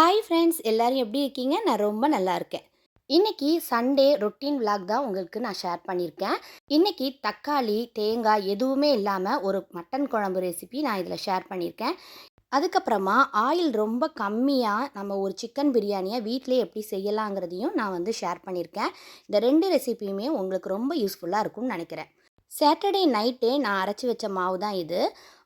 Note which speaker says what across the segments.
Speaker 1: Hi friends எல்லோரும் எப்படி இருக்கீங்க? நான் ரொம்ப நல்லா இருக்கேன். இன்றைக்கி சண்டே ரொட்டீன் விளாக் தான் உங்களுக்கு நான் ஷேர் பண்ணியிருக்கேன். இன்னைக்கு தக்காளி தேங்காய் எதுவுமே இல்லாமல் ஒரு மட்டன் குழம்பு ரெசிபி நான் இதில் ஷேர் பண்ணியிருக்கேன். அதுக்கப்புறமா ஆயில் ரொம்ப கம்மியாக நம்ம ஒரு சிக்கன் பிரியாணியை வீட்டிலே எப்படி செய்யலாங்கிறதையும் நான் வந்து ஷேர் பண்ணியிருக்கேன். இந்த ரெண்டு ரெசிபியுமே உங்களுக்கு ரொம்ப யூஸ்ஃபுல்லாக இருக்கும்னு நினைக்கிறேன். சாட்டர்டே நைட்டே நான் அரைச்சி வச்ச மாவு தான் இது.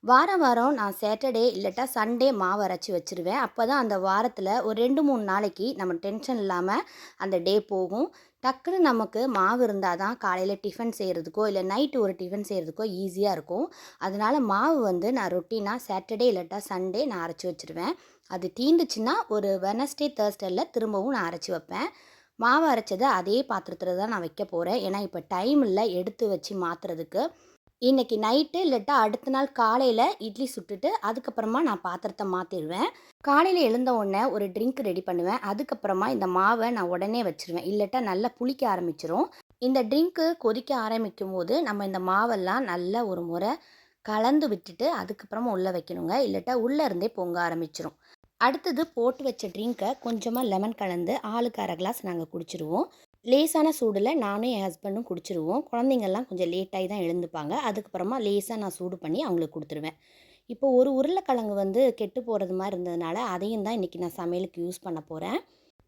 Speaker 1: வாரம் வாரம் நான் சாட்டர்டே இல்லட்டா சண்டே மாவு அரைச்சி வச்சிருவேன். அப்போ தான் அந்த வாரத்தில் ஒரு ரெண்டு மூணு நாளைக்கு நம்ம டென்ஷன் இல்லாமல் அந்த டே போகும். டக்குன்னு நமக்கு மாவு இருந்தால் தான் காலையில் டிஃபன் செய்கிறதுக்கோ இல்லை நைட்டு ஒரு டிஃபன் செய்கிறதுக்கோ ஈஸியாக இருக்கும். அதனால மாவு வந்து நான் ரொட்டீனாக சாட்டர்டே இல்லட்டா சண்டே நான் அரைச்சி வச்சிருவேன். அது தீந்துச்சுன்னா ஒரு வெனஸ்டே தேர்ஸ்டேல திரும்பவும் நான் அரைச்சி வைப்பேன். மாவு அரைச்சதை அதே பாத்திரத்தில் தான் நான் வைக்க போகிறேன் ஏன்னா இப்போ டைம் இல்லை எடுத்து வச்சு மாற்றுறதுக்கு இன்றைக்கி நைட்டு இல்லட்டா அடுத்த நாள் காலையில் இட்லி சுட்டுட்டு அதுக்கப்புறமா நான் பாத்திரத்தை மாற்றிடுவேன் காலையில் எழுந்த உடனே ஒரு ட்ரிங்க் ரெடி பண்ணுவேன். அதுக்கப்புறமா இந்த மாவை நான் உடனே வச்சுருவேன். இல்லட்டா நல்லா புளிக்க ஆரம்பிச்சிரும். இந்த ட்ரிங்க்கு கொதிக்க ஆரம்பிக்கும் போது நம்ம இந்த மாவெல்லாம் நல்லா ஒரு முறை கலந்து விட்டுட்டு அதுக்கப்புறமா உள்ளே வைக்கணுங்க. இல்லட்டா உள்ளே இருந்தே பொங்க ஆரம்பிச்சிரும். அடுத்தது போட்டு வச்ச ட்ரிங்க்கை கொஞ்சமாக லெமன் கலந்து ஆளுக்கு அரை கிளாஸ் நாங்கள் குடிச்சிருவோம். லேசான சூடில் நானும் என் ஹஸ்பண்டும் குடிச்சிருவோம். குழந்தைங்கள்லாம் கொஞ்சம் லேட்டாகி தான் எழுந்துப்பாங்க. அதுக்கப்புறமா லேசாக நான் சூடு பண்ணி அவங்களுக்கு கொடுத்துருவேன். இப்போ ஒரு உருளைக்கிழங்கு வந்து கெட்டு போகிறது மாதிரி இருந்ததுனால அதையும் தான் இன்றைக்கி நான் சமையலுக்கு யூஸ் பண்ண போகிறேன்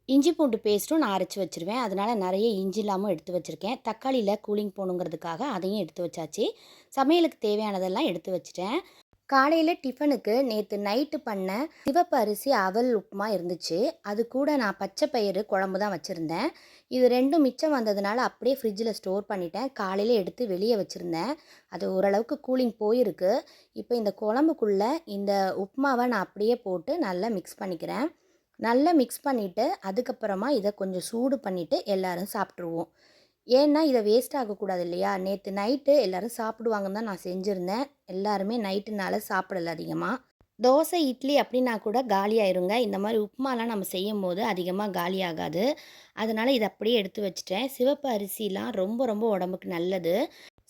Speaker 1: இஞ்சி பூண்டு பேஸ்ட்டும் நான் அரைச்சி வச்சுருவேன். அதனால் நிறைய இஞ்சி இல்லாமல் எடுத்து வச்சுருக்கேன். தக்காளியில் கூலிங் போகணுங்கிறதுக்காக அதையும் எடுத்து வச்சாச்சு. சமையலுக்கு தேவையானதெல்லாம் எடுத்து வச்சுட்டேன். காலையில் டிஃபனுக்கு நேற்று நைட்டு பண்ண சிவப்பு அரிசி அவல் உப்புமா இருந்துச்சு. அது கூட நான் பச்சை பயிறு குழம்பு தான் வச்சுருந்தேன். இது ரெண்டும் மிச்சம் வந்ததுனால அப்படியே ஃப்ரிட்ஜில் ஸ்டோர் பண்ணிட்டேன். காலையில் எடுத்து வெளியே வச்சுருந்தேன். அது ஓரளவுக்கு கூலிங் போயிருக்கு. இப்போ இந்த குழம்புக்குள்ளே இந்த உப்புமாவை நான் அப்படியே போட்டு நல்லா மிக்ஸ் பண்ணிக்கிறேன். நல்லா மிக்ஸ் பண்ணிவிட்டு அதுக்கப்புறமா இதை கொஞ்சம் சூடு பண்ணிவிட்டு எல்லோரும் சாப்பிட்ருவோம் ஏன்னா இதை வேஸ்ட் ஆகக்கூடாது இல்லையா நேற்று நைட்டு எல்லோரும் சாப்பிடுவாங்கன்னு தான் நான் செஞ்சுருந்தேன். எல்லாருமே நைட்டுனால சாப்பிடல அதிகமாக தோசை இட்லி அப்படின்னா கூட காலியாயிருங்க இந்த மாதிரி உப்புமாலாம் நம்ம செய்யும் போது அதிகமாக காலி ஆகாது. அதனால் இதை அப்படியே எடுத்து வச்சுட்டேன். சிவப்பு அரிசிலாம் ரொம்ப ரொம்ப உடம்புக்கு நல்லது.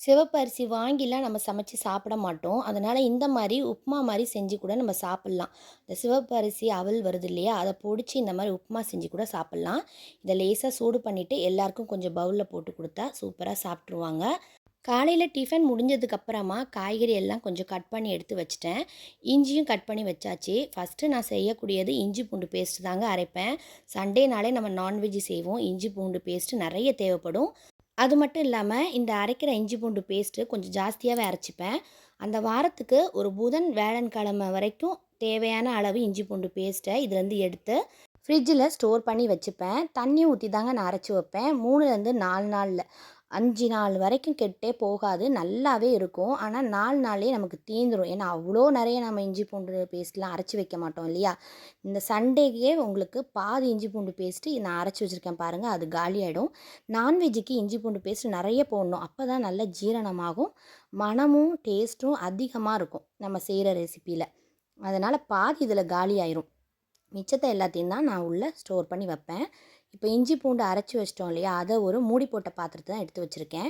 Speaker 1: சிவப்பரிசி வாங்கிலாம் நம்ம சமைச்சு சாப்பிட மாட்டோம். அதனால் இந்த மாதிரி உப்புமா மாதிரி செஞ்சு கூட நம்ம சாப்பிட்லாம். இந்த சிவப்பரிசி அவல் வருது இல்லையா? அதை பொடிச்சு இந்த மாதிரி உப்புமா செஞ்சு கூட சாப்பிட்லாம். இதை லேசாக சூடு பண்ணிவிட்டு எல்லாருக்கும் கொஞ்சம் பவுலில் போட்டு கொடுத்தா சூப்பராக சாப்பிட்ருவாங்க காலையில் டிஃபன் முடிஞ்சதுக்கப்புறமா காய்கறி எல்லாம் கொஞ்சம் கட் பண்ணி எடுத்து வச்சிட்டேன். இஞ்சியும் கட் பண்ணி வச்சாச்சு. ஃபஸ்ட்டு நான் செய்யக்கூடியது இஞ்சி பூண்டு பேஸ்ட்டு தாங்க அரைப்பேன். சண்டேனாலே நம்ம நான்வெஜ் செய்வோம். இஞ்சி பூண்டு பேஸ்ட்டு நிறைய தேவைப்படும். அது மட்டும் இல்லாமல் இந்த அரைக்கிற இஞ்சி பூண்டு பேஸ்ட்டு கொஞ்சம் ஜாஸ்தியாகவே அரைச்சிப்பேன். அந்த வாரத்துக்கு ஒரு புதன் வேளன்கிழமை வரைக்கும் தேவையான அளவு இஞ்சி பூண்டு பேஸ்ட்டை இதுலேருந்து எடுத்து ஃப்ரிட்ஜில் ஸ்டோர் பண்ணி வச்சுப்பேன். தண்ணி ஊற்றி தாங்க நான் அரைச்சி வைப்பேன். மூணுலேருந்து நாலு நாளில். அஞ்சு நாள் வரைக்கும் கெட்டே போகாது நல்லாவே இருக்கும். ஆனால் நாலு நாளே நமக்கு தீந்துடும் ஏன்னா அவ்வளோ நிறைய நம்ம இஞ்சி பூண்டு பேஸ்ட்லாம் அரைச்சி வைக்க மாட்டோம் இல்லையா? இந்த சண்டேக்கே உங்களுக்கு பாதி இஞ்சி பூண்டு பேஸ்ட்டு நான் அரைச்சி வச்சுருக்கேன் பாருங்கள் அது காலி ஆகிடும் நான்வெஜ்ஜுக்கு இஞ்சி பூண்டு பேஸ்ட் நிறைய போடணும். அப்போ தான் நல்ல ஜீரணமாகும். மனமும் டேஸ்ட்டும் அதிகமாக இருக்கும் நம்ம செய்கிற ரெசிப்பியில் அதனால் பாதி இதில் காலி ஆயிரும் மிச்சத்தை எல்லாத்தையும் தான் நான் உள்ளே ஸ்டோர் பண்ணி வைப்பேன். இப்போ இஞ்சி பூண்டு அரைச்சி வச்சிட்டோம் இல்லையா? அதை ஒரு மூடி போட்ட பாத்திரத்தை தான் எடுத்து வச்சுருக்கேன்.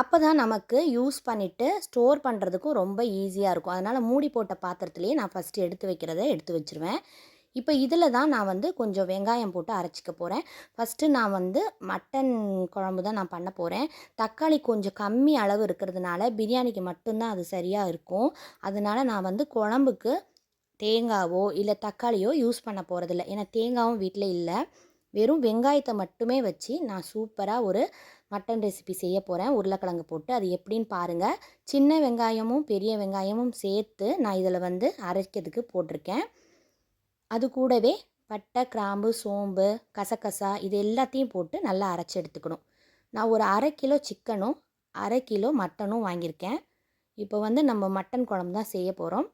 Speaker 1: அப்போ தான் நமக்கு யூஸ் பண்ணிவிட்டு ஸ்டோர் பண்ணுறதுக்கும் ரொம்ப ஈஸியாக இருக்கும். அதனால் மூடி போட்ட பாத்திரத்துலேயே நான் ஃபஸ்ட்டு எடுத்து வைக்கிறத எடுத்து வச்சுருவேன். இப்போ இதில் தான் நான் வந்து கொஞ்சம் வெங்காயம் போட்டு அரைச்சிக்க போகிறேன் ஃபஸ்ட்டு நான் வந்து மட்டன் குழம்பு தான் நான் பண்ண போகிறேன் தக்காளி கொஞ்சம் கம்மி அளவு இருக்கிறதுனால பிரியாணிக்கு மட்டும்தான் அது சரியாக இருக்கும். அதனால் நான் வந்து குழம்புக்கு தேங்காவோ இல்லை தக்காளியோ யூஸ் பண்ண போகிறதில்ல ஏன்னா தேங்காவும் வீட்டில் இல்லை. வெறும் வெங்காயத்தை மட்டுமே வச்சு நான் சூப்பராக ஒரு மட்டன் ரெசிபி செய்ய போகிறேன் உருளைக்கிழங்கு போட்டு அது எப்படின்னு பாருங்கள் சின்ன வெங்காயமும் பெரிய வெங்காயமும் சேர்த்து நான் இதில் வந்து அரைக்கிறதுக்கு போட்டிருக்கேன். அது கூடவே பட்டை கிராம்பு சோம்பு கசகசா இது எல்லாத்தையும் போட்டு நல்லா அரைச்சி எடுத்துக்கணும். நான் ஒரு அரை கிலோ சிக்கனும் அரை கிலோ மட்டனும் வாங்கியிருக்கேன். இப்போ வந்து நம்ம மட்டன் குழம்பு தான் செய்ய போகிறோம்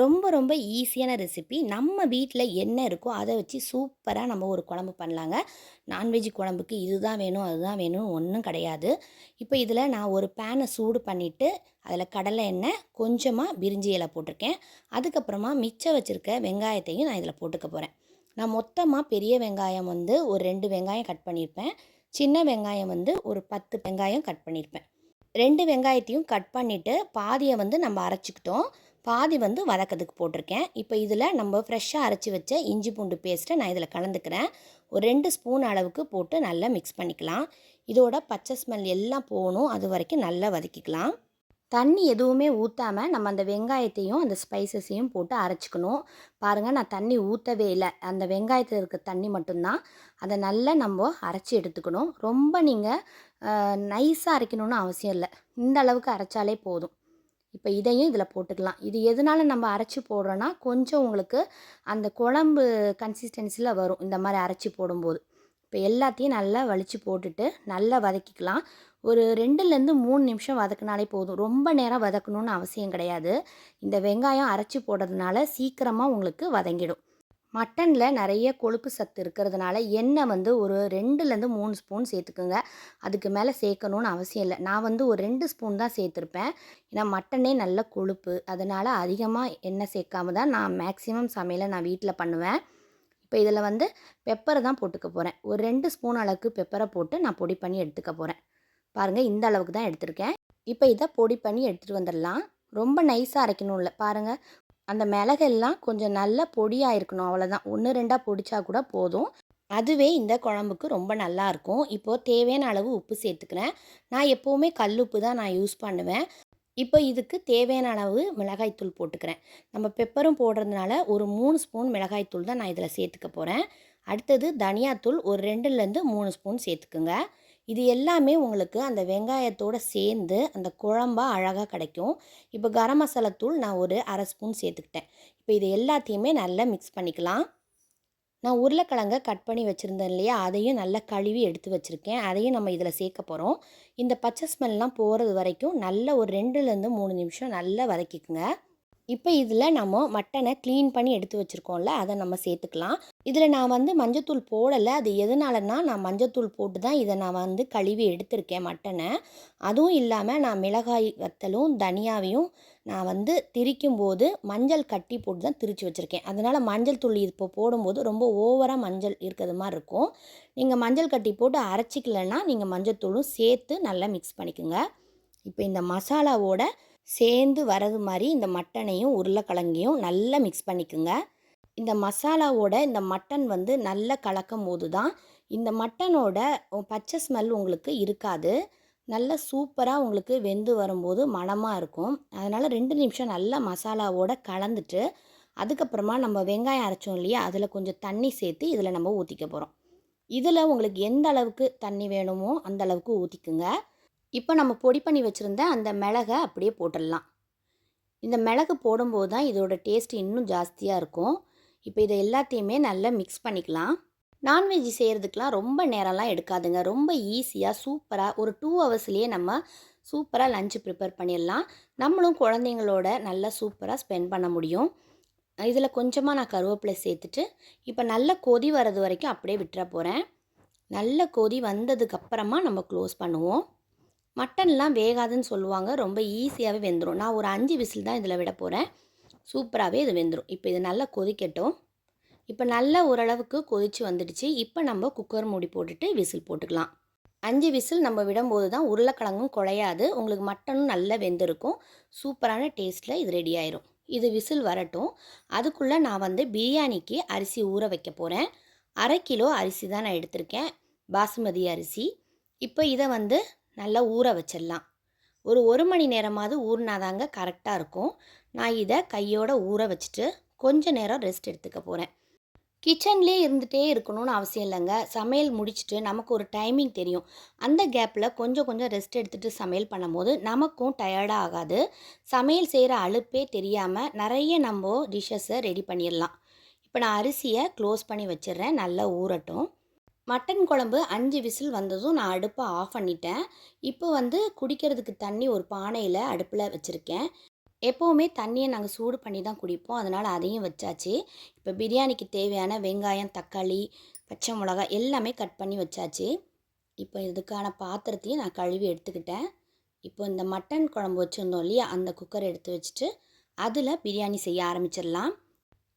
Speaker 1: ரொம்ப ரொம்ப ஈஸியான ரெசிபி. நம்ம வீட்டில் என்ன இருக்கோ அதை வச்சு சூப்பராக நம்ம ஒரு குழம்பு பண்ணலாங்க. நான்வெஜ் குழம்புக்கு இதுதான் வேணும் அதுதான் வேணும் ஒன்றும் கிடையாது. இப்போ இதில் நான் ஒரு பேனை சூடு பண்ணிவிட்டு அதில் கடலை எண்ணெய் கொஞ்சமாக பிரிஞ்சி இலை போட்டிருக்கேன். அதுக்கப்புறமா மிச்சம் வச்சுருக்க வெங்காயத்தையும் நான் இதில் போட்டுக்க போகிறேன் நான் மொத்தமாக பெரிய வெங்காயம் வந்து ஒரு ரெண்டு வெங்காயம் கட் பண்ணியிருப்பேன் சின்ன வெங்காயம் வந்து ஒரு பத்து வெங்காயம் கட் பண்ணியிருப்பேன் ரெண்டு வெங்காயத்தையும் கட் பண்ணிவிட்டு பாதியை வந்து நம்ம அரைச்சிக்கிட்டோம். பாதி வந்து வதக்கிறதுக்கு போட்டிருக்கேன். இப்போ இதில் நம்ம ஃப்ரெஷ்ஷாக அரைச்சி வச்ச இஞ்சி பூண்டு பேஸ்ட்டை நான் இதில் கலந்துக்கிறேன். ஒரு ரெண்டு ஸ்பூன் அளவுக்கு போட்டு நல்லா மிக்ஸ் பண்ணிக்கலாம். இதோட பச்சை ஸ்மெல் எல்லாம் போகணும். அது வரைக்கும் நல்லா வதக்கிக்கலாம். தண்ணி எதுவுமே ஊற்றாமல் நம்ம அந்த வெங்காயத்தையும் அந்த ஸ்பைசஸையும் போட்டு அரைச்சிக்கணும். பாருங்கள் நான் தண்ணி ஊற்றவே இல்லை. அந்த வெங்காயத்தில் இருக்க தண்ணி மட்டும்தான். அதை நல்லா நம்ம அரைச்சி எடுத்துக்கணும். ரொம்ப நீங்கள் நைஸாக அரைக்கணும்னு அவசியம் இல்லை. இந்த அளவுக்கு அரைச்சாலே போதும். இப்போ இதையும் இதில் போட்டுக்கலாம். இது எதனால நம்ம அரைச்சி போடுறோன்னா கொஞ்சம் உங்களுக்கு அந்த குழம்பு கன்சிஸ்டன்சியில் வரும் இந்த மாதிரி அரைச்சி போடும்போது. இப்போ எல்லாத்தையும் நல்லா வலிச்சு போட்டுட்டு நல்லா வதக்கிக்கலாம். ஒரு ரெண்டுலேருந்து மூணு நிமிஷம் வதக்குனாலே போதும். ரொம்ப நேரம் வதக்கணும்னு அவசியம் கிடையாது. இந்த வெங்காயம் அரைச்சி போடுறதுனால சீக்கிரமாக உங்களுக்கு வதங்கிடும். மட்டனில் நிறைய கொழுப்பு சத்து இருக்கிறதுனால எண்ணெய் வந்து ஒரு ரெண்டுலேருந்து மூணு ஸ்பூன் சேர்த்துக்குங்க அதுக்கு மேலே சேர்க்கணுன்னு அவசியம் இல்லை. நான் வந்து ஒரு ரெண்டு ஸ்பூன் தான் சேர்த்துருப்பேன் ஏன்னா மட்டனே நல்ல கொழுப்பு. அதனால் அதிகமாக எண்ணெய் சேர்க்காம தான் நான் மேக்ஸிமம் சமையலை நான் வீட்டில் பண்ணுவேன். இப்போ இதில் வந்து பெப்பரை தான் போட்டுக்க போகிறேன் ஒரு ரெண்டு ஸ்பூன் அளவுக்கு பெப்பரை போட்டு நான் பொடி பண்ணி எடுத்துக்க போகிறேன் பாருங்கள் இந்த அளவுக்கு தான் எடுத்திருக்கேன். இப்போ இதை பொடி பண்ணி எடுத்துகிட்டு வந்துடலாம் ரொம்ப நைஸாக அரைக்கணும் இல்லை பாருங்கள் அந்த மிளகெல்லாம் கொஞ்சம் நல்ல பொடியாக இருக்கணும் அவ்வளோதான் ஒன்று ரெண்டாக பொடிச்சா கூட போதும். அதுவே இந்த குழம்புக்கு ரொம்ப நல்லா இருக்கும். இப்போது தேவையான அளவு உப்பு சேர்த்துக்கிறேன். நான் எப்போவுமே கல் உப்பு தான் நான் யூஸ் பண்ணுவேன். இப்போ இதுக்கு தேவையான அளவு மிளகாய்த்தூள் போட்டுக்கிறேன். நம்ம பெப்பரும் போடுறதுனால ஒரு மூணு ஸ்பூன் மிளகாய்த்தூள் தான் நான் இதில் சேர்த்துக்க போகிறேன் அடுத்தது தனியாத்தூள் ஒரு ரெண்டுலேருந்து மூணு ஸ்பூன் சேர்த்துக்குங்க. இது எல்லாமே உங்களுக்கு அந்த வெங்காயத்தோடு சேர்ந்து அந்த குழம்பா அழகாக கிடைக்கும். இப்போ கரம் மசாலா தூள் நான் ஒரு அரை ஸ்பூன் சேர்த்துக்கிட்டேன். இப்போ இது எல்லாத்தையுமே நல்லா மிக்ஸ் பண்ணிக்கலாம். நான் உருளைக்கிழங்க கட் பண்ணி வச்சுருந்தேன் இல்லையா? அதையும் நல்லா கழுவி எடுத்து வச்சுருக்கேன். அதையும் நம்ம இதில் சேர்க்க போகிறோம் இந்த பச்சை ஸ்மெல்லாம் போகிறது வரைக்கும் நல்ல ஒரு ரெண்டுலேருந்து மூணு நிமிஷம் நல்லா வதக்கிக்குங்க. இப்போ இதில் நம்ம மட்டனை க்ளீன் பண்ணி எடுத்து வச்சுருக்கோம்ல அதை நம்ம சேர்த்துக்கலாம். இதில் நான் வந்து மஞ்சத்தூள் போடலை. அது எதனாலன்னா நான் மஞ்சத்தூள் போட்டு தான் இதை நான் வந்து கழுவி எடுத்திருக்கேன் மட்டனை. அதுவும் இல்லாமல் நான் மிளகாய் வத்தலும் தனியாவையும் நான் வந்து திரிக்கும் போது மஞ்சள் கட்டி போட்டு தான் திரித்து வச்சுருக்கேன். அதனால் மஞ்சள் தூள் இப்போ போடும்போது ரொம்ப ஓவராக மஞ்சள் இருக்கிறது மாதிரி இருக்கும். நீங்கள் மஞ்சள் கட்டி போட்டு அரைச்சிக்கலன்னா நீங்கள் மஞ்சள் தூளும் சேர்த்து நல்லா மிக்ஸ் பண்ணிக்கோங்க. இப்போ இந்த மசாலாவோட சேர்ந்து வரது மாதிரி இந்த மட்டனையும் உருளைக்கிழங்கையும் நல்லா மிக்ஸ் பண்ணிக்கோங்க. இந்த மசாலாவோட இந்த மட்டன் வந்து நல்லா கலக்கும் போது தான் இந்த மட்டனோட பச்சை ஸ்மெல் உங்களுக்கு இருக்காது. நல்ல சூப்பராக உங்களுக்கு வெந்து வரும்போது மணமாக இருக்கும். அதனால் ரெண்டு நிமிஷம் நல்லா மசாலாவோட கலந்துட்டு அதுக்கப்புறமா நம்ம வெங்காயம் அரைச்சோம் இல்லையா அதில் கொஞ்சம் தண்ணி சேர்த்து இதில் நம்ம ஊற்றிக்க போகிறோம் இதில் உங்களுக்கு எந்த அளவுக்கு தண்ணி வேணுமோ அந்த அளவுக்கு ஊற்றிக்குங்க இப்போ நம்ம பொடி பண்ணி வச்சுருந்த அந்த மிளகை அப்படியே போட்டுடலாம். இந்த மிளகு போடும்போது தான் இதோட டேஸ்ட் இன்னும் ஜாஸ்தியாக இருக்கும். இப்போ இதை எல்லாத்தையுமே நல்லா மிக்ஸ் பண்ணிக்கலாம். நான்வெஜ் செய்கிறதுக்கெலாம் ரொம்ப நேரம்லாம் எடுக்காதுங்க. ரொம்ப ஈஸியாக சூப்பராக ஒரு டூ ஹவர்ஸ்லேயே நம்ம சூப்பராக லஞ்சு ப்ரிப்பேர் பண்ணிடலாம். நம்மளும் குழந்தைங்களோட நல்லா சூப்பராக ஸ்பெண்ட் பண்ண முடியும். இதில் கொஞ்சமாக நான் கருவேப்பிலை சேர்த்துட்டு இப்போ நல்ல கொதி வர்றது வரைக்கும் அப்படியே விட்டுற போகிறேன் நல்ல கொதி வந்ததுக்கப்புறமா நம்ம க்ளோஸ் பண்ணுவோம். மட்டன்லாம் வேகாதுன்னு சொல்லுவாங்க. ரொம்ப ஈஸியாகவே வெந்துடும் நான் ஒரு அஞ்சு விசில் தான் இதில் விட போகிறேன் சூப்பராகவே இது வெந்துடும் இப்போ இது நல்லா கொதிக்கட்டும். இப்போ நல்லா ஓரளவுக்கு கொதித்து வந்துடுச்சு. இப்போ நம்ம குக்கர் மூடி போட்டுட்டு விசில் போட்டுக்கலாம். அஞ்சு விசில் நம்ம விடும்போது தான் உருளைக்கிழங்கும் குழையாது. உங்களுக்கு மட்டனும் நல்லா வெந்திருக்கும். சூப்பரான டேஸ்ட்டில் இது ரெடி ஆயிரும். இது விசில் வரட்டும். அதுக்குள்ளே நான் வந்து பிரியாணிக்கு அரிசி ஊற வைக்க போகிறேன் அரை கிலோ அரிசி தான் நான் எடுத்திருக்கேன். பாசுமதி அரிசி. இப்போ இதை வந்து நல்லா ஊற வச்சிடலாம். ஒரு ஒரு மணி நேரமாவது ஊறினாதாங்க கரெக்டாக இருக்கும். நான் இதை கையோட ஊற வச்சுட்டு கொஞ்சம் நேரம் ரெஸ்ட் எடுத்துக்க போகிறேன் கிச்சன்லேயே இருந்துகிட்டே இருக்கணும்னு அவசியம் இல்லைங்க. சமையல் முடிச்சுட்டு நமக்கு ஒரு டைமிங் தெரியும். அந்த கேப்பில் கொஞ்சம் கொஞ்சம் ரெஸ்ட் எடுத்துகிட்டு சமையல் பண்ணும்போது நமக்கும் டயர்டாக ஆகாது. சமையல் செய்கிற அலுப்பே தெரியாமல் நிறைய நம்ம டிஷ்ஷஸை ரெடி பண்ணிடலாம். இப்போ நான் அரிசியை க்ளோஸ் பண்ணி வச்சிடுறேன். நல்லா ஊறட்டும். மட்டன் குழம்பு அஞ்சு விசில் வந்ததும் நான் அடுப்பை ஆஃப் பண்ணிட்டேன். இப்போ வந்து குடிக்கிறதுக்கு தண்ணி ஒரு பானையில் அடுப்பில் வச்சுருக்கேன். எப்போவுமே தண்ணியை நாங்கள் சூடு பண்ணி தான் குடிப்போம். அதனால் அதையும் வச்சாச்சு. இப்போ பிரியாணிக்கு தேவையான வெங்காயம் தக்காளி பச்சை மிளகாய் எல்லாமே கட் பண்ணி வச்சாச்சு. இப்போ இதுக்கான பாத்திரத்தையும் நான் கழுவி எடுத்துக்கிட்டேன். இப்போ இந்த மட்டன் குழம்பு வச்சுருந்தோம் இல்லையா? அந்த குக்கர் எடுத்து வச்சுட்டு அதில் பிரியாணி செய்ய ஆரம்பிச்சிடலாம்.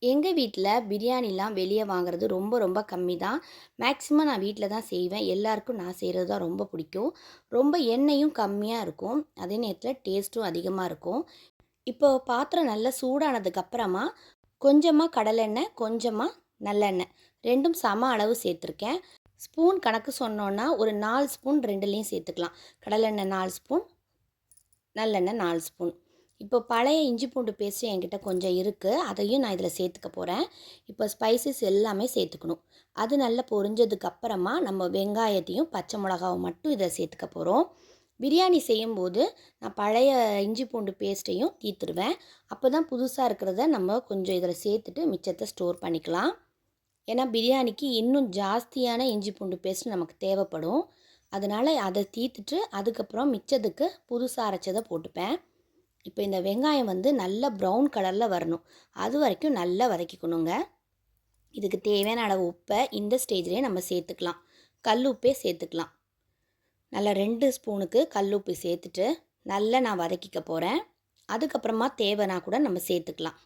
Speaker 1: எங்கள் வீட்டில் பிரியாணிலாம் வெளியே வாங்குறது ரொம்ப ரொம்ப கம்மி தான் மேக்ஸிமம் நான் வீட்டில் தான் செய்வேன். எல்லாருக்கும் நான் செய்கிறது தான் ரொம்ப பிடிக்கும். ரொம்ப எண்ணெயும் கம்மியாக இருக்கும். அதே நேரத்தில் டேஸ்ட்டும் அதிகமாக இருக்கும். இப்போ பாத்திரம் நல்லா சூடானதுக்கப்புறமா கொஞ்சமாக கடலெண்ணெய் கொஞ்சமாக நல்லெண்ணெய் ரெண்டும் சம அளவு சேர்த்துருக்கேன். ஸ்பூன் கணக்கு சொன்னோன்னா ஒரு நாலு ஸ்பூன் ரெண்டுலேயும் சேர்த்துக்கலாம். கடலெண்ணெய் நாலு ஸ்பூன் நல்லெண்ணெய் நாலு ஸ்பூன். இப்போ பழைய இஞ்சி பூண்டு பேஸ்ட்டு என்கிட்ட கொஞ்சம் இருக்குது அதையும் நான் இதில் சேர்த்துக்க போகிறேன் இப்போ ஸ்பைசஸ் எல்லாமே சேர்த்துக்கணும். அது நல்லா பொரிஞ்சதுக்கப்புறமா நம்ம வெங்காயத்தையும் பச்சை மிளகாவும் மட்டும் இதை சேர்த்துக்க போகிறோம் பிரியாணி செய்யும்போது நான் பழைய இஞ்சி பூண்டு பேஸ்ட்டையும் தீர்த்துடுவேன் அப்போ தான் புதுசாக இருக்கிறத நம்ம கொஞ்சம் இதில் சேர்த்துட்டு மிச்சத்தை ஸ்டோர் பண்ணிக்கலாம். ஏன்னா பிரியாணிக்கு இன்னும் ஜாஸ்தியான இஞ்சி பூண்டு பேஸ்ட் நமக்கு தேவைப்படும். அதனால் அதை தீர்த்துட்டு அதுக்கப்புறம் மிச்சத்துக்கு புதுசாக அரைச்சதை போட்டுப்பேன். இப்போ இந்த வெங்காயம் வந்து நல்ல ப்ரௌன் கலரில் வரணும். அது வரைக்கும் நல்லா வதக்கிக்கணுங்க. இதுக்கு தேவையான அளவு உப்பை இந்த ஸ்டேஜ்லேயே நம்ம சேர்த்துக்கலாம். கல் உப்பே சேர்த்துக்கலாம். நல்லா ரெண்டு ஸ்பூனுக்கு கல் உப்பு சேர்த்துட்டு நல்லா நான் வதக்கிக்க போகிறேன் அதுக்கப்புறமா தேவைனா கூட நம்ம சேர்த்துக்கலாம்.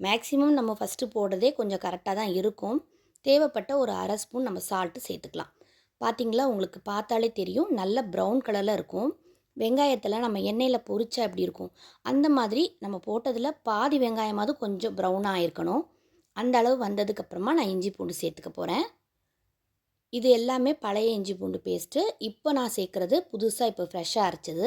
Speaker 1: மேக்ஸிமம் நம்ம ஃபஸ்ட்டு போடுறதே கொஞ்சம் கரெக்டாக தான் இருக்கும். தேவைப்பட்ட ஒரு அரை ஸ்பூன் நம்ம சால்ட்டு சேர்த்துக்கலாம். பார்த்தீங்களா உங்களுக்கு பார்த்தாலே தெரியும். நல்ல ப்ரௌன் கலரில் இருக்கும். வெங்காயத்தில் நம்ம எண்ணெயில் பொரிச்சா எப்படி இருக்கும்? அந்த மாதிரி நம்ம போட்டதில் பாதி வெங்காயமாவது கொஞ்சம் ப்ரௌனாக இருக்கணும். அந்த அளவு வந்ததுக்கப்புறமா நான் இஞ்சி பூண்டு சேர்த்துக்க போகிறேன் இது எல்லாமே பழைய இஞ்சி பூண்டு பேஸ்ட்டு இப்போ நான் சேர்க்குறது புதுசாக இப்போ ஃப்ரெஷ்ஷாக அரைச்சது.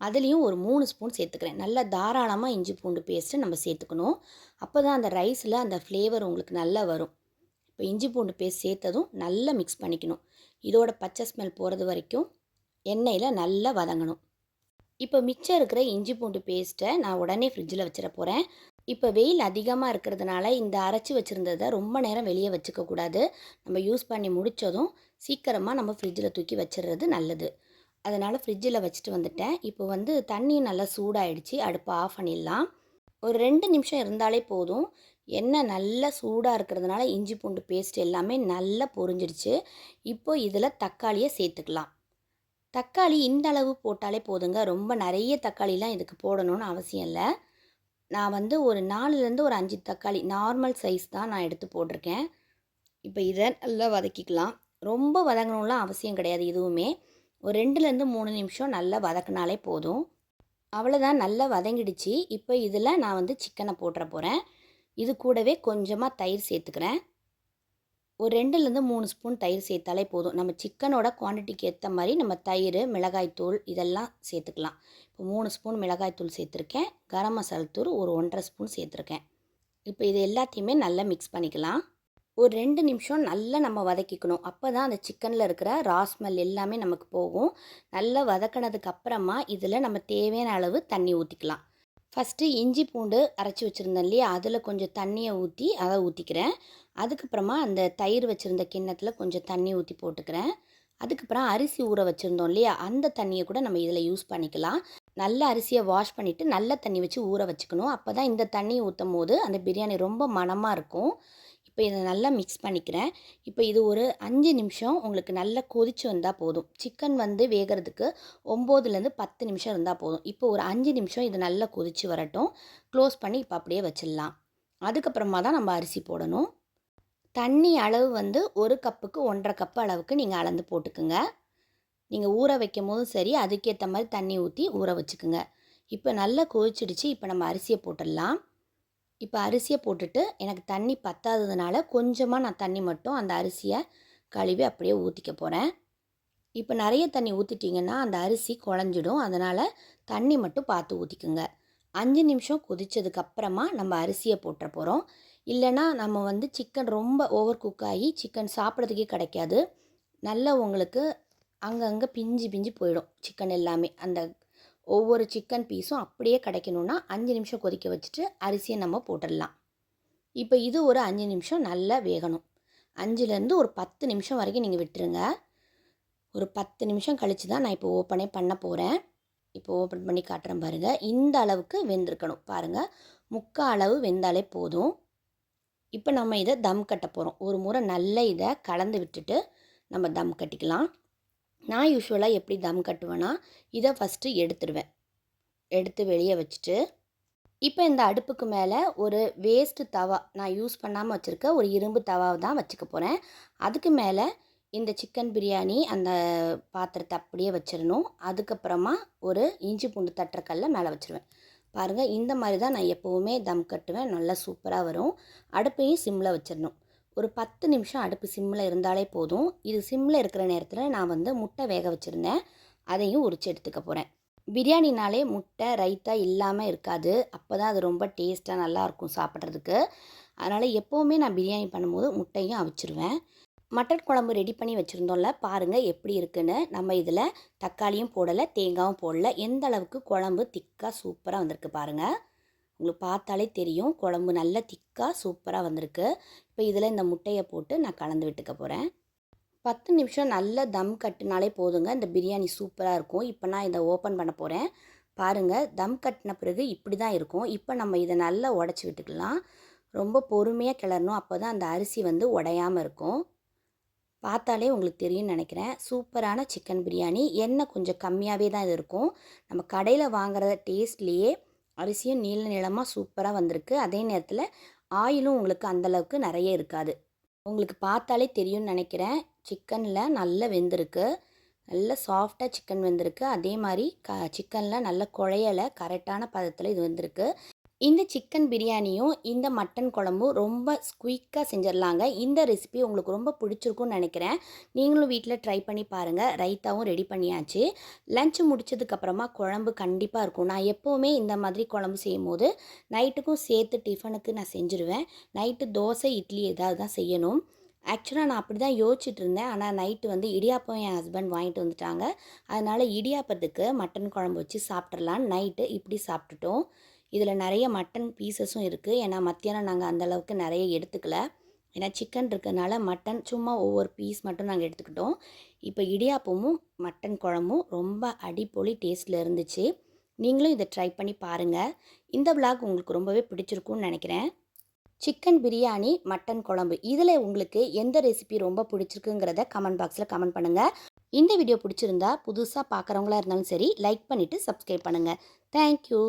Speaker 1: அதுலேயும் ஒரு மூணு ஸ்பூன் சேர்த்துக்கிறேன். நல்லா தாராளமாக இஞ்சி பூண்டு பேஸ்ட்டு நம்ம சேர்த்துக்கணும். அப்போ தான் அந்த ரைஸில் அந்த ஃப்ளேவர் உங்களுக்கு நல்லா வரும். இப்போ இஞ்சி பூண்டு பேஸ்ட் சேர்த்ததும் நல்லா மிக்ஸ் பண்ணிக்கணும். இதோட பச்சை ஸ்மெல் போகிறது வரைக்கும் எண்ணெயில் நல்லா வதங்கணும். இப்போ மிச்சம் இருக்கிற இஞ்சி பூண்டு பேஸ்ட்டை நான் உடனே ஃப்ரிட்ஜில் வச்சிட போகிறேன் இப்போ வெயில் அதிகமாக இருக்கிறதுனால இந்த அரைச்சி வச்சுருந்ததை ரொம்ப நேரம் வெளியே வச்சுக்கக்கூடாது நம்ம யூஸ் பண்ணி முடித்ததும் சீக்கிரமாக நம்ம ஃப்ரிட்ஜில் தூக்கி வச்சிடுறது நல்லது. அதனால் ஃப்ரிட்ஜில் வச்சுட்டு வந்துட்டேன். இப்போ வந்து தண்ணி நல்லா சூடாயிடுச்சு. அடுப்பை ஆஃப் பண்ணிடலாம். ஒரு ரெண்டு நிமிஷம் இருந்தாலே போதும். எண்ணெய் நல்லா சூடாக இருக்கிறதுனால இஞ்சி பூண்டு பேஸ்ட் எல்லாமே நல்லா பொரிஞ்சிடுச்சு. இப்போ இதில் தக்காளியை சேர்த்துக்கலாம். தக்காளி இந்த அளவு போட்டாலே போதுங்க. ரொம்ப நிறைய தக்காளிலாம் இதுக்கு போடணும்னு அவசியம் இல்லை. நான் வந்து ஒரு நாலுலேருந்து ஒரு அஞ்சு தக்காளி நார்மல் சைஸ் தான் நான் எடுத்து போட்டிருக்கேன். இப்போ இதை நல்லா வதக்கிக்கலாம். ரொம்ப வதங்கணும்லாம் அவசியம் கிடையாது எதுவுமே. ஒரு ரெண்டுலேருந்து மூணு நிமிஷம் நல்லா வதக்கினாலே போதும். அவ்வளோதான் நல்லா வதங்கிடுச்சு. இப்போ இதில் நான் வந்து சிக்கனை போட்டுற போகிறேன் இது கூடவே கொஞ்சமாக தயிர் சேர்த்துக்கிறேன். ஒரு ரெண்டுலேருந்து மூணு ஸ்பூன் தயிர் சேர்த்தாலே போதும். நம்ம சிக்கனோட குவான்டிட்டிக்கு ஏற்ற மாதிரி நம்ம தயிர் மிளகாய்த்தூள் இதெல்லாம் சேர்த்துக்கலாம். இப்போ மூணு ஸ்பூன் மிளகாய்த்தூள் சேர்த்துருக்கேன். கரம் மசாலா தூள் ஒரு ஒன்றரை ஸ்பூன் சேர்த்துருக்கேன். இப்போ இது எல்லாத்தையுமே நல்லா மிக்ஸ் பண்ணிக்கலாம். ஒரு ரெண்டு நிமிஷம் நல்லா நம்ம வதக்கிக்கணும். அப்போ தான் அந்த சிக்கனில் இருக்கிற ராஸ்மெல் எல்லாமே நமக்கு போகும். நல்லா வதக்கினதுக்கு அப்புறமா இதில் நம்ம தேவையான அளவு தண்ணி ஊற்றிக்கலாம் ஃபஸ்ட்டு இஞ்சி பூண்டு அரைச்சி வச்சுருந்தேன் இல்லையா? அதில் கொஞ்சம் தண்ணியை ஊற்றி அதை ஊற்றிக்கிறேன் அதுக்கப்புறமா அந்த தயிர் வச்சுருந்த கிண்ணத்தில் கொஞ்சம் தண்ணி ஊற்றி போட்டுக்கிறேன். அதுக்கப்புறம் அரிசி ஊற வச்சுருந்தோம் இல்லையா? அந்த தண்ணியை கூட நம்ம இதில் யூஸ் பண்ணிக்கலாம். நல்ல அரிசியை வாஷ் பண்ணிவிட்டு நல்ல தண்ணி வச்சு ஊற வச்சுக்கணும். அப்போ தான் இந்த தண்ணி ஊற்றும் போது அந்த பிரியாணி ரொம்ப மணமாக இருக்கும். இப்போ இதை நல்லா மிக்ஸ் பண்ணிக்கிறேன். இப்போ இது ஒரு அஞ்சு நிமிஷம் உங்களுக்கு நல்லா கொதிச்சு வந்தால் போதும். சிக்கன் வந்து வேகிறதுக்கு ஒம்போதுலேருந்து பத்து நிமிஷம் இருந்தால் போதும். இப்போ ஒரு அஞ்சு நிமிஷம் இது நல்லா கொதிச்சு வரட்டும். க்ளோஸ் பண்ணி இப்போ அப்படியே வச்சிடலாம். அதுக்கப்புறமா தான் நம்ம அரிசி போடணும். தண்ணி அளவு வந்து ஒரு கப்புக்கு ஒன்றரை கப்பு அளவுக்கு நீங்கள் அளந்து போட்டுக்குங்க. நீங்கள் ஊற வைக்கும் போதும் சரி அதுக்கேற்ற மாதிரி தண்ணி ஊற்றி ஊற வச்சுக்குங்க. இப்போ நல்லா கொதிச்சிடுச்சு. இப்போ நம்ம அரிசியை போட்டுடலாம். இப்போ அரிசியை போட்டுட்டு எனக்கு தண்ணி பத்தாததுனால கொஞ்சமாக நான் தண்ணி மட்டும் அந்த அரிசியை கழுவி அப்படியே ஊற்றிக்க போகிறேன் இப்போ நிறைய தண்ணி ஊற்றிட்டிங்கன்னா அந்த அரிசி குழஞ்சிடும். அதனால் தண்ணி மட்டும் பார்த்து ஊற்றிக்குங்க அஞ்சு நிமிஷம் கொதித்ததுக்கப்புறமா நம்ம அரிசியை போட்டுற போகிறோம் இல்லைன்னா நம்ம வந்து சிக்கன் ரொம்ப ஓவர் குக் ஆகி சிக்கன் சாப்பிட்றதுக்கே கிடைக்காது. நல்லா உங்களுக்கு அங்கங்கே பிஞ்சு பிஞ்சு போயிடும். சிக்கன் எல்லாமே அந்த ஒவ்வொரு சிக்கன் பீஸும் அப்படியே கிடைக்கணுன்னா அஞ்சு நிமிஷம் கொதிக்க வச்சுட்டு அரிசியை நம்ம போட்டுடலாம். இப்போ இது ஒரு அஞ்சு நிமிஷம் நல்லா வேகணும். அஞ்சுலேருந்து ஒரு பத்து நிமிஷம் வரைக்கும் நீங்கள் விட்டுருங்க. ஒரு பத்து நிமிஷம் கழித்து தான் நான் இப்போ ஓப்பனே பண்ண போகிறேன் இப்போ ஓப்பன் பண்ணி காட்டுறேன் பாருங்கள் இந்த அளவுக்கு வெந்திருக்கணும். பாருங்கள் முக்கால் அளவு வெந்தாலே போதும். இப்போ நம்ம இதை தம் கட்ட போகிறோம் ஒரு முறை நல்ல இதை கலந்து விட்டுட்டு நம்ம தம் கட்டிக்கலாம். நான் யூஸ்வலாக எப்படி தம் கட்டுவேன்னா இதை ஃபஸ்ட்டு எடுத்துடுவேன் எடுத்து வெளியே வச்சுட்டு இப்போ இந்த அடுப்புக்கு மேலே ஒரு வேஸ்ட்டு தவா நான் யூஸ் பண்ணாமல் வச்சுருக்க ஒரு இரும்பு தவாவை தான் வச்சுக்க போகிறேன் அதுக்கு மேலே இந்த சிக்கன் பிரியாணி அந்த பாத்திரத்தை அப்படியே வச்சிடணும் அதுக்கப்புறமா ஒரு இஞ்சி பூண்டு தட்டுறக்கல்ல மேலே வச்சுருவேன். பாருங்கள் இந்த மாதிரி தான் நான் எப்போவுமே தம் கட்டுவேன். நல்லா சூப்பராக வரும். அடுப்பையும் சிம்மில் வச்சிடணும் ஒரு பத்து நிமிஷம் அடுப்பு சிம்மில் இருந்தாலே போதும். இது சிம்மில் இருக்கிற நேரத்தில் நான் வந்து முட்டை வேக வச்சுருந்தேன். அதையும் உரிச்சு எடுத்துக்க போகிறேன் பிரியாணினாலே முட்டை ரைத்தா இல்லாமல் இருக்காது. அப்போ தான் அது ரொம்ப டேஸ்ட்டாக நல்லாயிருக்கும் சாப்பிட்றதுக்கு. அதனால் எப்போவுமே நான் பிரியாணி பண்ணும்போது முட்டையும் அவிச்சிருவேன். மட்டன் குழம்பு ரெடி பண்ணி வச்சுருந்தோம்ல பாருங்கள் எப்படி இருக்குன்னு. நம்ம இதில் தக்காளியும் போடலை தேங்காயும் போடலை. எந்த அளவுக்கு குழம்பு திக்காக சூப்பராக வந்திருக்கு பாருங்கள் உங்களுக்கு பார்த்தாலே தெரியும். குழம்பு நல்ல திக்காக சூப்பராக வந்திருக்கு. இப்போ இதில் இந்த முட்டையை போட்டு நான் கலந்து விட்டுக்க போகிறேன் பத்து நிமிஷம் நல்ல தம் கட்டினாலே போதுங்க. இந்த பிரியாணி சூப்பராக இருக்கும். இப்போ நான் இதை ஓப்பன் பண்ண போகிறேன் பாருங்கள் தம் கட்டின பிறகு இப்படி தான் இருக்கும். இப்போ நம்ம இதை நல்லா உடச்சி விட்டுக்கலாம். ரொம்ப பொறுமையாக கிளறணும். அப்போ தான் அந்த அரிசி வந்து உடையாமல் இருக்கும். பார்த்தாலே உங்களுக்கு தெரியும்னு நினைக்கிறேன். சூப்பரான சிக்கன் பிரியாணி. எண்ணெய் கொஞ்சம் கம்மியாகவே தான் இது இருக்கும். நம்ம கடையில் வாங்குற டேஸ்ட்லேயே அரிசியும் நீள நீளமாக சூப்பராக வந்திருக்கு. அதே நேரத்தில் ஆயிலும் உங்களுக்கு அந்தளவுக்கு நிறைய இருக்காது. உங்களுக்கு பார்த்தாலே தெரியும்னு நினைக்கிறேன். சிக்கனில் நல்லா வெந்திருக்கு. நல்ல சாஃப்டாக சிக்கன் வெந்திருக்கு. அதே மாதிரி க சிக்கனில் நல்ல குழையலை கரெக்டான பதத்தில் இது வந்திருக்கு. இந்த சிக்கன் பிரியாணியும் இந்த மட்டன் குழம்பும் ரொம்ப ஸ்குயிக்காக செஞ்சிடலாங்க இந்த ரெசிபி உங்களுக்கு ரொம்ப பிடிச்சிருக்கும்னு நினைக்கிறேன். நீங்களும் வீட்டில் ட்ரை பண்ணி பாருங்கள் ரைத்தாவும் ரெடி பண்ணியாச்சு. லஞ்ச் முடிச்சதுக்கப்புறமா குழம்பு கண்டிப்பாக இருக்கும். நான் எப்போவுமே இந்த மாதிரி குழம்பு செய்யும் போது நைட்டுக்கும் சேர்த்து டிஃபனுக்கு நான் செஞ்சுருவேன். நைட்டு தோசை இட்லி ஏதாவது தான் செய்யணும். ஆக்சுவலாக நான் அப்படி தான் யோசிச்சுட்டு இருந்தேன். ஆனால் நைட்டு வந்து இடியாப்பம் என் ஹஸ்பண்ட் வாங்கிட்டு வந்துட்டாங்க. அதனால் இடியாப்பத்துக்கு மட்டன் குழம்பு வச்சு சாப்பிட்றலான்னு நைட்டு இப்படி சாப்பிட்டுட்டோம். இதில் நிறைய மட்டன் பீசஸும் இருக்குது ஏன்னா மத்தியானம் நாங்கள் அந்தளவுக்கு நிறைய எடுத்துக்கல. ஏன்னா சிக்கன் இருக்கிறதுனால மட்டன் சும்மா ஒவ்வொரு பீஸ் மட்டும் நாங்கள் எடுத்துக்கிட்டோம். இப்போ இடியாப்பமும் மட்டன் குழம்பும் ரொம்ப அடிப்பொலி டேஸ்ட்டில் இருந்துச்சு. நீங்களும் இதை ட்ரை பண்ணி பாருங்கள் இந்த விளாக் உங்களுக்கு ரொம்பவே பிடிச்சிருக்கும்னு நினைக்கிறேன். சிக்கன் பிரியாணி மட்டன் குழம்பு. இதில் உங்களுக்கு எந்த ரெசிபி ரொம்ப பிடிச்சிருக்குங்கிறத கமெண்ட் பாக்ஸில் கமெண்ட் பண்ணுங்கள் இந்த வீடியோ பிடிச்சிருந்தா புதுசாக பார்க்குறவங்களா இருந்தாலும் சரி லைக் பண்ணிவிட்டு சப்ஸ்கிரைப் பண்ணுங்கள் தேங்க்யூ